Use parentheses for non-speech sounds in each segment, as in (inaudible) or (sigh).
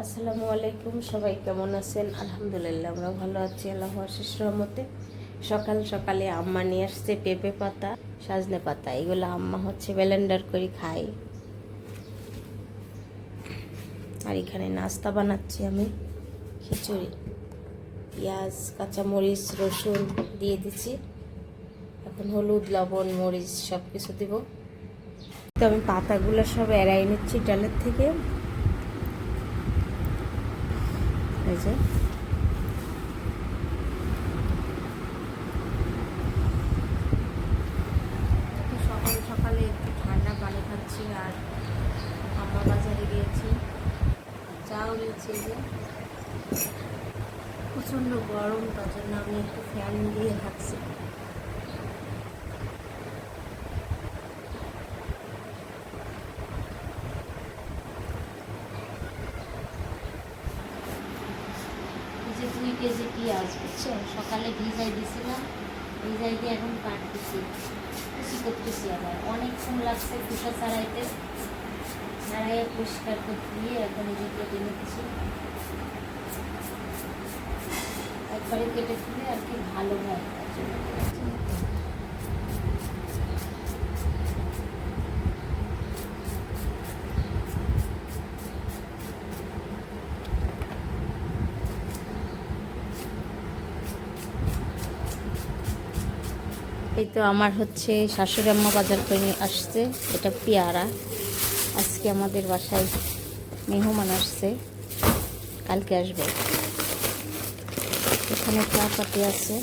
আসসালামু আলাইকুম, সবাই কেমন আছেন? আলহামদুলিল্লাহ, আমরা ভালো আছি, আল্লাহ আশিস রহমতে। সকাল সকালে আম্মা নিয়ে আসছে পেঁপে পাতা, সাজনে পাতা, এগুলো আম্মা হচ্ছে ব্লেন্ডার করে খাই আর এখানে নাস্তা বানাচ্ছি আমি, খিচুড়ি, পেঁয়াজ, কাঁচামরিচ, রসুন দিয়ে দিচ্ছি। এখন হলুদ, লবণ, মরিচ সব কিছু দেবো। তো আমি পাতাগুলো সব এড়াই নিচ্ছি ডালের থেকে। এই যায় সকাল সকালে একটু ঠান্ডা পানি খাচ্ছি আর বাজারে গিয়েছি। যে। প্রচণ্ড গরম, তার জন্য আমি একটু ফ্যান দিয়ে থাকছি এই যে দুই কেজি পেঁয়াজ বুঝছ সকালে ভিজাই দিছিলাম ভিজাই এখন কাটতেছি কিছু করতেছি আবার। অনেক অনেকক্ষণ লাগছে কুসা ছাড়াইতে। ছাড়াইয়ে পরিষ্কার করতে দিয়ে এখন এই যে কেটে নিচ্ছি। একবারে কেটে দিলে আর কি ভালো হয়। তো আমার হচ্ছে শাশুড়ি আম্মা বাজার করে আসছে। এটা পেয়ারা। আজকে আমাদের বাসায় মেহমান আসছে। কালকে আসবে। এখানে চা পাতি আছে।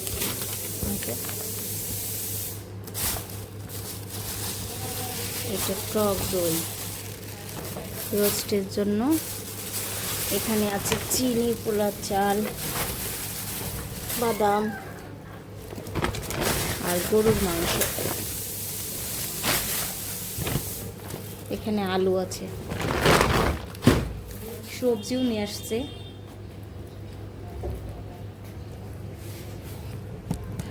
এটা টক দই। রোস্টের জন্য। এখানে আছে চিনি পোলা চাল, বাদাম। আর গরুর মাংস। এখানে আলু আছে। সবজিও নিয়ে আসছে।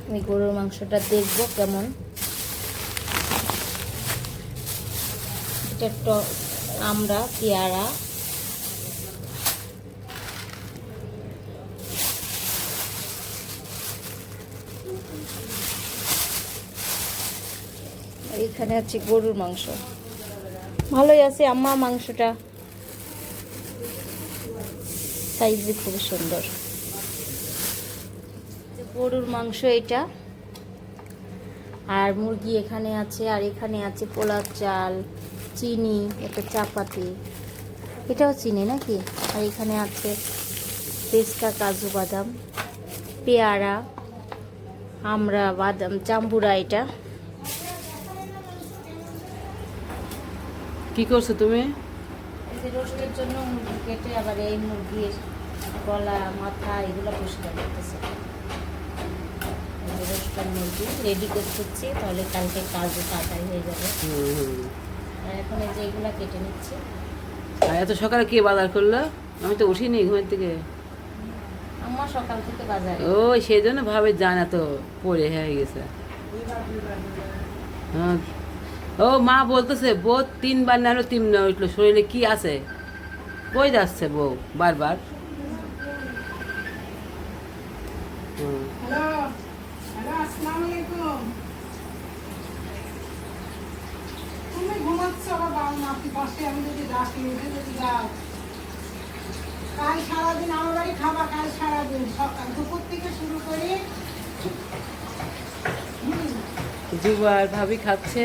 আমি গরুর মাংসটা দেখব কেমন। এটা আমরা, পেয়ারা। এখানে আছে গরুর মাংস। ভালোই আছে, আম্মা মাংসটা। সাইজে খুব সুন্দর। গরুর মাংস এটা। আর মুরগি এখানে আছে, আর এখানে আছে পোলার চাল, চিনি, একটা চাপাতি। এটাও চিনি নাকি? আর এখানে আছে পেস্তা, কাজু, বাদাম, পেয়ারা আমরা বাদাম চাম্বুরা এটা। কি করছ তুমি? এই রোস্টের জন্য কেটে আবার এই মুরগির গলা মাথা এগুলো পরিষ্কার করতেছে। রোস্টার মুরগি রেডি করতেছি তাহলে কালকে তাড়াতাড়ি হয়ে যাবে। আর এখন এই যে এগুলা কেটে নিচ্ছি। আর এত সকালে কে বাজার করল? আমি তো উঠিনি ঘুমের থেকে। আম্মা সকাল থেকে বাজারে। ও সেই জন্য ভাবে জানা তো পড়ে হয়ে গেছে। হ্যাঁ। ও মা বলতেছে বউ তিনবার না তিন না উঠল। শরীরে কি আছে? কই যাচ্ছে বউ বারবার? কাল সারাদিন আমার বাড়ি খাবা কাল সারাদিন। সকাল দুপুর থেকে শুরু করে। হুম। ভাবি খাচ্ছে।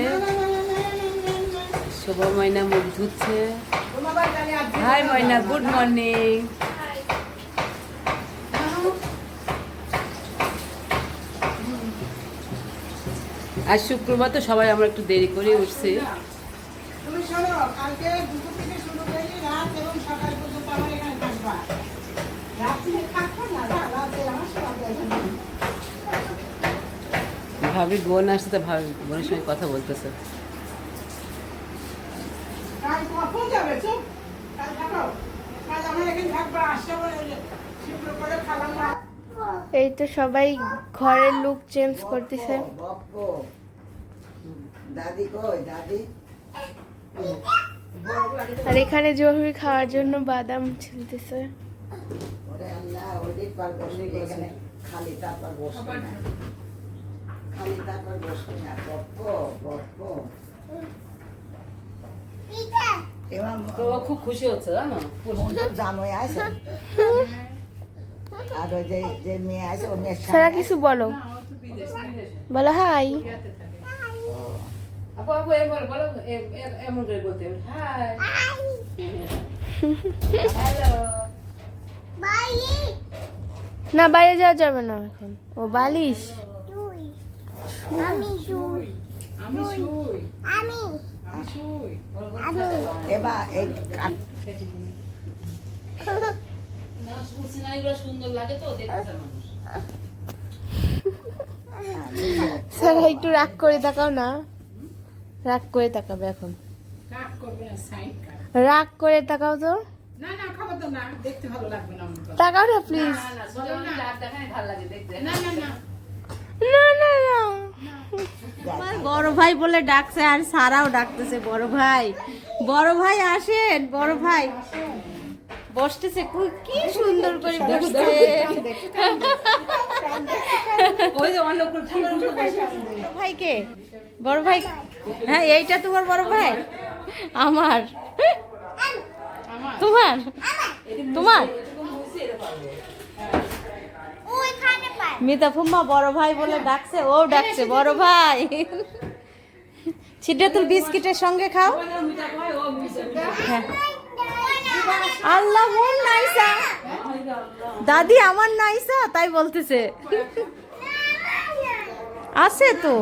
শুভ ময়না মুখ ধুচ্ছে। আর হাই ময়না গুড মর্নিং। আজ শুক্রবার তো সবাই আমরা একটু দেরি করে উঠছি। ভাবি বোন আসছে তো ভাবি বোনের সঙ্গে কথা বলতেছে কাল কখন যাবে চুপ কাল থাকো কাল আমার এখানে থাকবা আসছে বলে শুক্র করে খালাম না এই তো সবাই ঘরের লুক চেঞ্জ করতেছে। বাপ্পো দাদি কই দাদি আর এখানে জমি খাওয়ার জন্য বাদাম ছিলতেছে। খালি তারপর বসবে না। খালি তারপর বসবে না। গপ্প গপ্প এবার তো ও খুব খুশি হচ্ছে জানো? জানোই আছে। আর ওই যে যে মেয়ে আছে ও মেয়ের সারা কিছু বলো। বলো হাই। আপু আপু এমন বলো এ- এ- এমন করে বলতে হাই। হ্যালো। না বাইরে যাওয়া যাবে না এখন। ও বালিশ। না সিনারিগুলো সারা একটু রাগ করে তাকাও না। রাগ করে তাকাবে এখন। রাগ করে তাকাও তো। তাকাও না প্লিজ না না না না না। আমার বড় ভাই বলে ডাকছে আর সারাও ডাকতেছে বড় ভাই। বড় ভাই আসেন বড় ভাই। বসতেছে কি সুন্দর করে বসছে। ওই যে অন্য কোনো ঠান্ডার মতো বসে আছে। বড় ভাই বড় ভাই হ্যাঁ এইটা তোমার বড় ভাই? আমার? তোমার? তোমার? মিতা ফুম্মা বড় ভাই বলে ডাকছে ও ডাকছে বড় ভাই। ছিটা বিস্কিটের সঙ্গে খাও। হ্যাঁ। আল্লাহ মন নাইসা। দাদি আমার নাইসা তাই বলতেছে। আছে তো।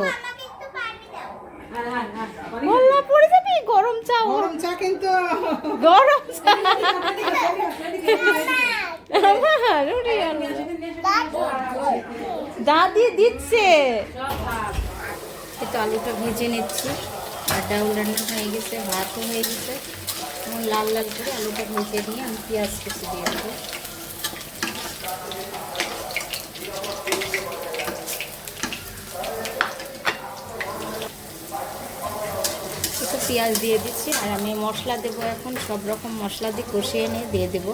বললা পড়ে যাবি? গরম চা গরম চা কিন্তু। গরম চা। (laughs) (laughs) দাদি দিচ্ছে। একটু আলুটা ভেজে নিচ্ছি। আর ডাউল রান্না হয়ে গেছে, ভাতও হয়ে গেছে। এবং লাল লাল করে আলুটা ভেজে নিয়ে আমি পেঁয়াজ কুচি দিয়ে দেবো। পেঁয়াজ দিয়ে দিচ্ছি, আর আমি মশলা দেবো এখন। সব রকম মশলা দিয়ে কষিয়ে নিয়ে দিয়ে দেবো।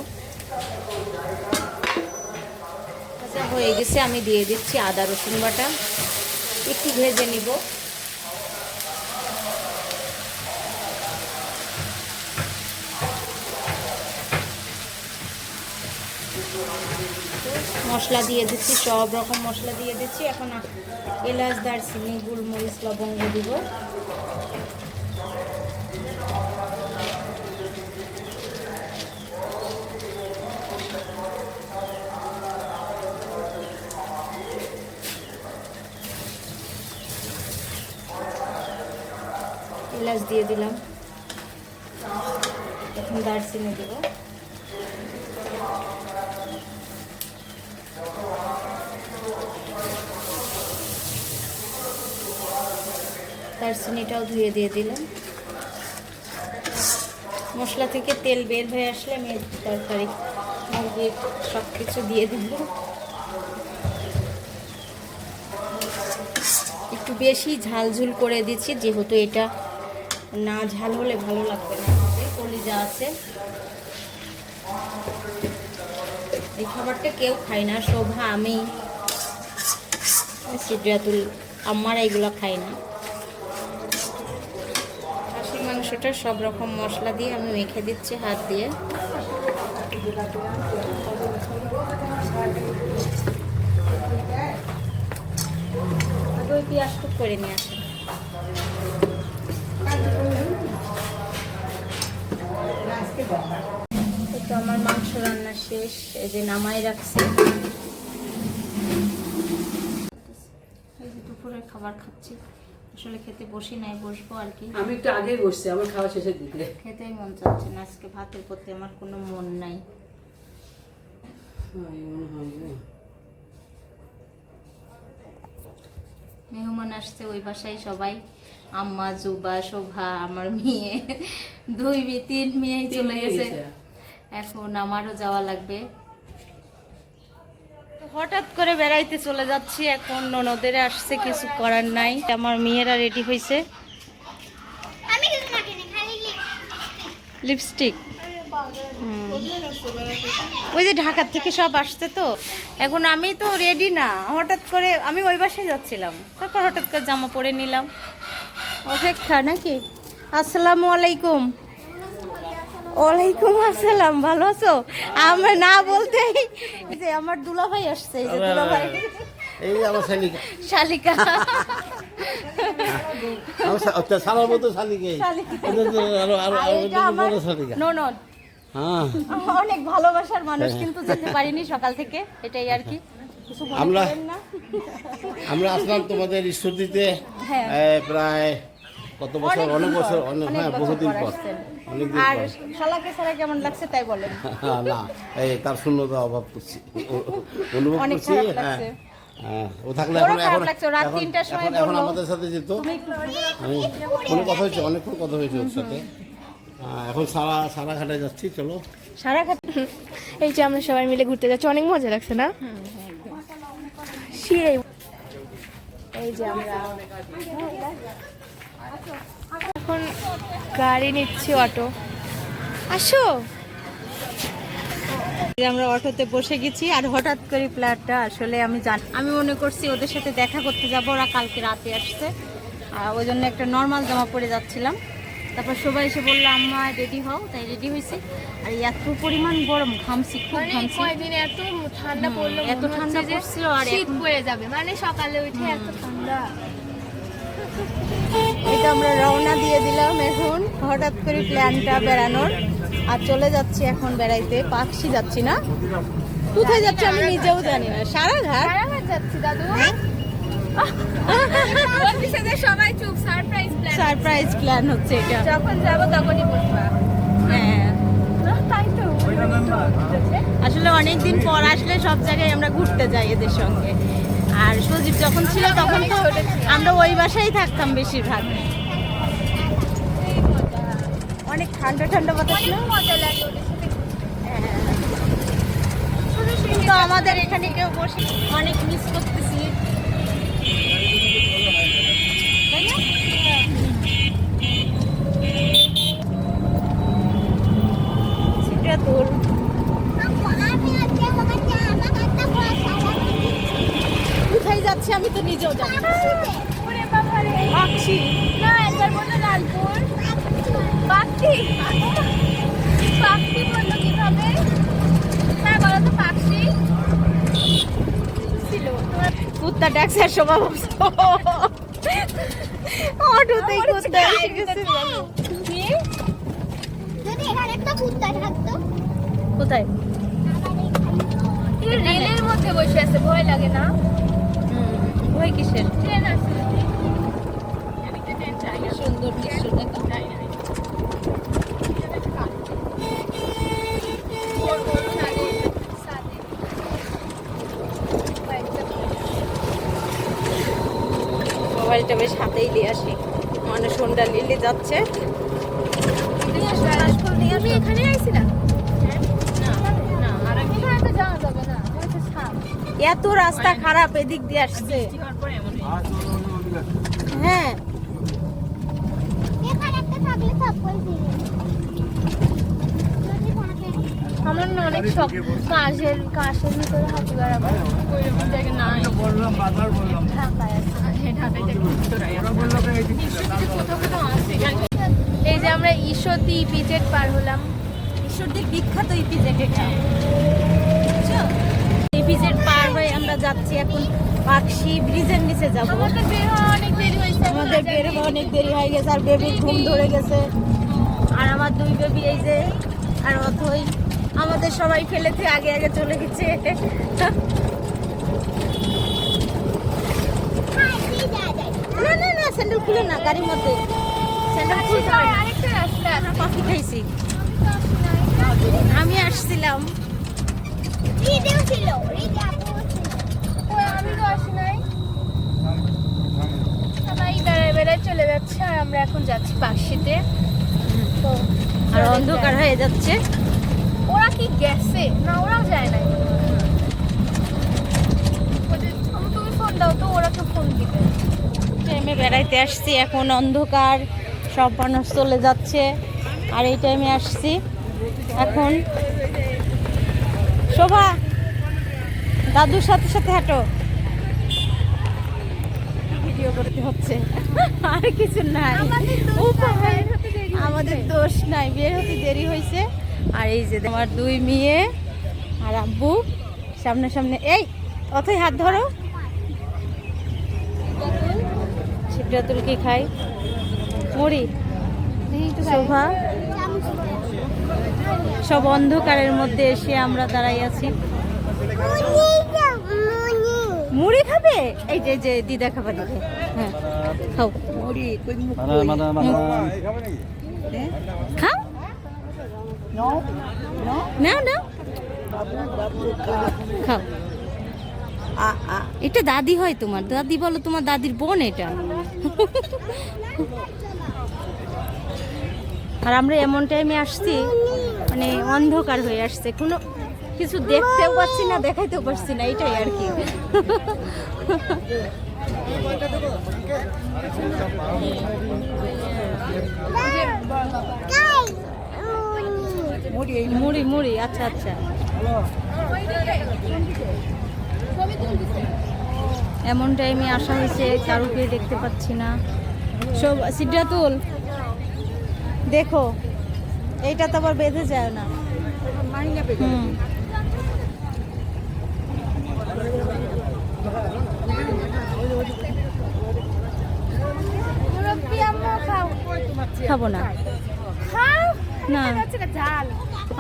আচ্ছা হয়ে গেছে, আমি দিয়ে দিচ্ছি আদা, রসুন বাটা। একটু ভেজে নিব। মশলা দিয়ে দিচ্ছি, সব রকম মশলা দিয়ে দিচ্ছি। এখন এলাচ, দারচিনি গোলমরিচ লবঙ্গ দিব। এলাচ দিয়ে দিলাম। এখন দারচিনি দেব। দারচিনিটাও ধুয়ে দিয়ে দিলাম। মশলা থেকে তেল বের হয়ে আসলে আমি তরকারি মুরগির সব কিছু দিয়ে দিব একটু বেশি ঝালঝুল করে দিচ্ছি, যেহেতু এটা না, ঝাল হলে ভালো লাগবে না। আমাদের কলিজা আছে। এই খাবারটা কেউ খায় না, শোভা, আমি। সিদ্রাতুল আমার এইগুলো খাই না। খাসির মাংসটা সব রকম মশলা দিয়ে আমি মেখে দিচ্ছি হাত দিয়ে। পেঁয়াজ করে নিয়ে এই তো আমার মাংস রান্না শেষ এই যে নামাই রাখছি। এই যে দুপুরের খাবার খাচ্ছি। আসলে খেতে বসি নাই বসবো আর কি। আমি একটু আগে বসছি আমার খাওয়া শেষের দিকে। খেতেই মন চাচ্ছে না আজকে ভাতের প্রতি আমার কোনো মন নাই। মেহমান আসছে ওই বাসায় সবাই। আম্মা জুবা শোভা আমার মেয়ে দুই মেয়ে তিন মেয়ে চলে গেছে। এখন আমারও যাওয়া লাগবে। হঠাৎ করে বেড়াইতে চলে যাচ্ছি এখন ননদের আসছে কিছু করার নাই। আমার মেয়েরা রেডি হয়েছে। আমি কিছু না কিনে খালি লিপস্টিক ওই যে ঢাকার থেকে সব আসছে তো এখন আমি তো রেডি না। হঠাৎ করে আমি ওই বাসায় যাচ্ছিলাম। তারপর হঠাৎ করে জামা পরে নিলাম। অপেক্ষা নাকি? আসসালামু আলাইকুম। ওয়ালাইকুম আসসালাম ভালো আছো? আমরা না বলতেই যে আমার দুলাভাই আসছে এই যে দুলাভাই। এই আমার শালিকা। শালিকা। সারার মতো শালিকা ননদ। হ্যাঁ। অনেক ভালোবাসার মানুষ কিন্তু যেতে পারিনি সকাল থেকে এটাই আর কি। আমরা- আমরা আসলাম তোমাদের স্টুডিতে হ্যাঁ। প্রায় কত বছর অনেক বছর অনেক হ্যাঁ বহুদিন পর আর শালাকে কেমন লাগছে তাই বলেন। (laughs) না এই তার শূন্যতা অভাব করছি। অনুভব করছি হ্যাঁ। হ্যাঁ, ও থাকলে এখন এখন এখন- এখন- এখন আমাদের সাথে যেত আমি কোনো কথা হয়েছে অনেকক্ষণ কথা হয়েছে ওর সাথে। এখন সারা সারা ঘাটে যাচ্ছি চলো। সারা এই যে আমরা সবাই মিলে ঘুরতে যাচ্ছি অনেক মজা লাগছে না? সেই এই যে আমরা এখন গাড়ি নিচ্ছি অটো। আসো। আমরা অটোতে বসে গেছি আর হঠাৎ করে প্ল্যানটা আসলে আমি জান আমি মনে করছি ওদের সাথে দেখা করতে যাব ওরা কালকে রাতে আসছে। আর ওই জন্য একটা নর্মাল জামা পরে যাচ্ছিলাম। তারপর সবাই এসে বলল আম্মা রেডি হও? তাই রেডি হয়েছি। আর এত পরিমাণ গরম ঘামছি খুব মানে ঘামছি। এত ঠান্ডা পড়ল এত ঠান্ডা পড়ছিল আর শীত পড়ে যাবে। মানে সকালে উঠে এত ঠান্ডা। এটা আমরা রওনা দিয়ে দিলাম এখন। হঠাৎ করে প্ল্যানটা বেড়ানোর। আর চলে যাচ্ছি এখন বেড়াইতে। পাকশি যাচ্ছি না। কোথায় যাচ্ছি আমি নিজেও জানি না। সারা ঘাট যাচ্ছি দাদু। হ্যাঁ? সবাই চুপ। সারপ্রাইজ প্ল্যান সারপ্রাইজ প্ল্যান হচ্ছে এটা। যখন যাব তখনই হ্যাঁ। আসলে অনেক দিন পর আসলে সব জায়গায় আমরা ঘুরতে যাই এদের সঙ্গে। আর সজীব যখন ছিল তখন তো আমরা ওই বাসায় থাকতাম বেশিরভাগ। অনেক ঠান্ডা ঠান্ডা বাতাস কিন্তু আমাদের এখানে কেউ বসে অনেক মিস করতেছি। তাই না? সেটা তোর। যাচ্ছে আমি তো নিজেও জানি না। একবার বলল লালপুর। পাখি? পাখি বলল কীভাবে? হ্যাঁ বলো তো পাখি। ছিল। কুত্তা ট্যাক্সের স্বভাব অটোতে কুত্তা এসে গেছে। যদি এখানে একটা কুত্তা থাকতো। কোথায়? এই রেলের মধ্যে বসে আছে ভয় লাগে না? ভয় কিসের? ট্রেন আছে। সুন্দর দৃশ্য দেখো মোবাইলটা বেশ হাতেই নিয়ে আসি। মানুষ হোন্ডা লিলি যাচ্ছে। এখানে এত রাস্তা খারাপ এদিক দিয়ে আসছে। হ্যাঁ। এখানে একটা থাকলে সব করে দিবে। যদি থাকে। আমার না অনেক শখ। কাশের কাশের ভিতরে হাতি বেড়াবো। ওইরকম জায়গা নাই ঢাকায় আছে হ্যাঁ ঢাকায় এই যে আমরা ঈশ্বরদী বিজেট পার হলাম। ঈশ্বরদের বিখ্যাত ইপিজেড এটা ইপিজেড পার যাচ্ছি এখন পাকশি ব্রিজের নিচে যাব। আমাদের বের হওয়া অনেক দেরি হয়েছে। আমাদের বের হওয়া অনেক দেরি হয়ে গেছে আর বেবির ঘুম ধরে গেছে। আর আমার দুই বেবি এই যে আর অথই আমাদের সবাই ফেলেছে আগে আগে চলে গেছে। না না না স্যান্ডেল খুলে না গাড়ির মধ্যে। স্যান্ডেল খুলতে আরেকটা রাস্তা কফি খাইছি। আমি আসছিলাম। ছিল রিদে আপু ছিল ওই আমি তো আসি নাই সবাই বেড়ায় বেড়ায় চলে যাচ্ছে আর আমরা এখন যাচ্ছি পাকশিতে তো আর অন্ধকার হয়ে যাচ্ছে। ওরা কি গেছে? না ওরাও যায় নাই। তুমি ফোন দাও তো ওরা তো ফোন দিবে। টাইমে বেড়াইতে আসছি এখন অন্ধকার সব মানুষ চলে যাচ্ছে। আর এই টাইমে আসছি এখন শোভা দাদুর সাথে সাথে হাঁটো। ভিডিও করতে হচ্ছে। আর কিছু নাই। আমাদের দোষ নাই বের হতে দেরি হয়েছে। আর এই যে আমার দুই মেয়ে আর আব্বু সামনে সামনে। এই অথই হাত ধরো। ছিদ্রাতুল কি খাই মুড়ি। শোভা। সব অন্ধকারের মধ্যে এসে আমরা দাঁড়াই আছি। মুড়ি খাবে? এই যে এই যে দিদা খাবার দিবে হ্যাঁ খাও। খাও। না না খাও। এটা দাদি হয় তোমার। দাদি বলো তোমার দাদির বোন এটা। আর আমরা এমন টাইমে আসছি মানে অন্ধকার হয়ে আসছে। কোনো কিছু দেখতেও পাচ্ছি না, দেখাইতেও পারছি না, এটাই আর কি। মুড়ি মুড়ি আচ্ছা আচ্ছা। এমন টাইমে আসা হয়েছে, কারুকে দেখতে পাচ্ছি না। সব, সিদ্ধাতুল, দেখো, এইটা তো আবার বেঁধে যায় না। হুম। খাব না। না।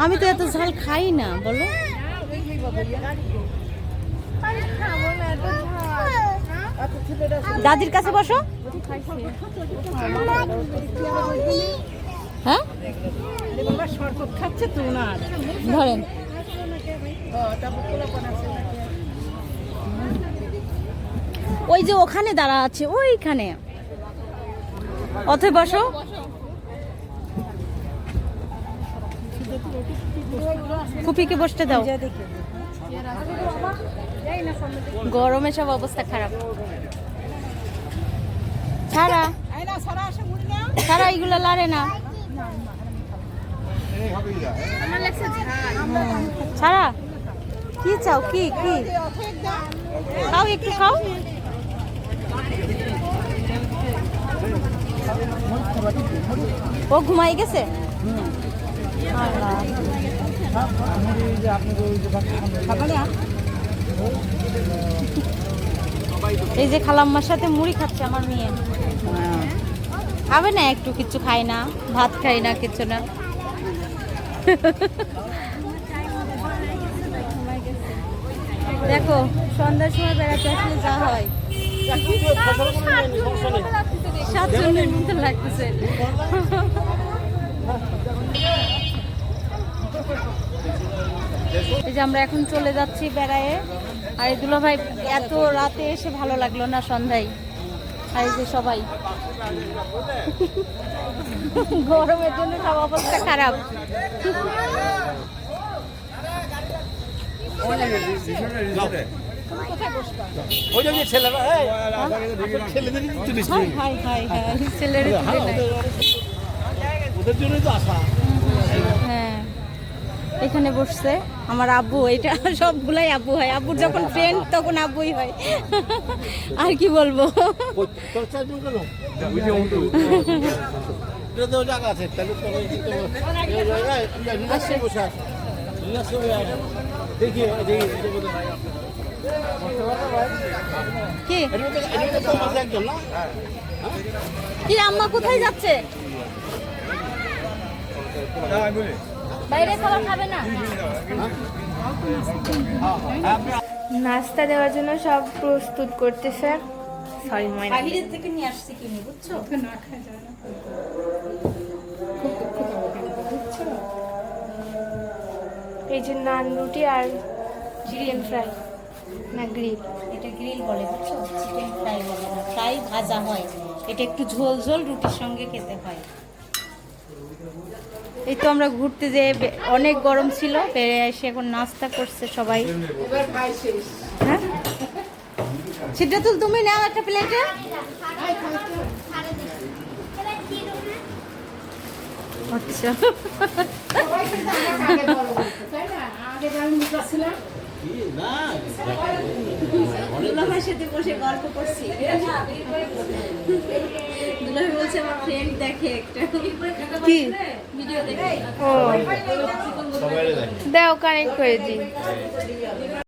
আমি তো এত ঝাল খাই না বলো। দাদির কাছে বসো। হ্যাঁ? ধরেন। ওই যে ওখানে দাঁড়া আছে ওইখানে। অথৈ বসো। ফুপিকে বসতে দাও। গরমে সব অবস্থা খারাপ। ছাড়া। ছাড়া এগুলো লারে না। ছাড়া। কি চাও? কি? কি? খাও একটু, খাও। ও ঘুমাই গেছে? এই যে খালাম্মার সাথে মুড়ি খাচ্ছে আমার মেয়ে। খাবে না একটু, কিছু খাই না, ভাত খাই না, কিছু না। দেখো, সন্ধ্যার সময় বেড়াতে আসলে যা হয়। সাতজনের মতো লাগতেছে। এই যে আমরা এখন চলে যাচ্ছি বেড়ায়ে আর দুলা ভাই এত রাতে এসে ভালো লাগল না সন্ধ্যায়? আর যে সবাই। গরমের জন্য সব অবস্থা খারাপ। হ্যাঁ এখানে বসছে আমার আব্বু এটা সবগুলাই আব্বু হয়। আব্বুর যখন ফ্রেন্ড তখন আব্বুই হয়। আর কি বলব? দেখি বোধহয় কি? না কি আম্মা কোথায় যাচ্ছে? বাইরে খাবার খাবে না? নাস্তা দেওয়ার জন্য সব প্রস্তুত করতেছে। সরি ময়না। বাহিরের থেকে নিয়ে আসছি কিনে বুঝছ? এই যে নান রুটি আর চিকেন ফ্রাই না গ্রিল এটা গ্রিল বলে বুঝছ? চিকেন ফ্রাই বলে। না ফ্রাই ভাজা হয়। এটা একটু ঝোল ঝোল রুটির সঙ্গে খেতে হয়। এই তো আমরা ঘুরতে যে অনেক গরম ছিল বেড়ে এসে এখন নাস্তা করছে সবাই। হ্যাঁ? সিদ্ধাতুল তুমি নাও একটা প্লেটে আচ্ছা। দুলাভাইয়ের সাথে বসে গল্প করছি। দুলাভাই বলছে আমার ফ্রেন্ড দেখে একটা কি? ভিডিও দেখে। ও। দাও কানেক্ট করে দিই।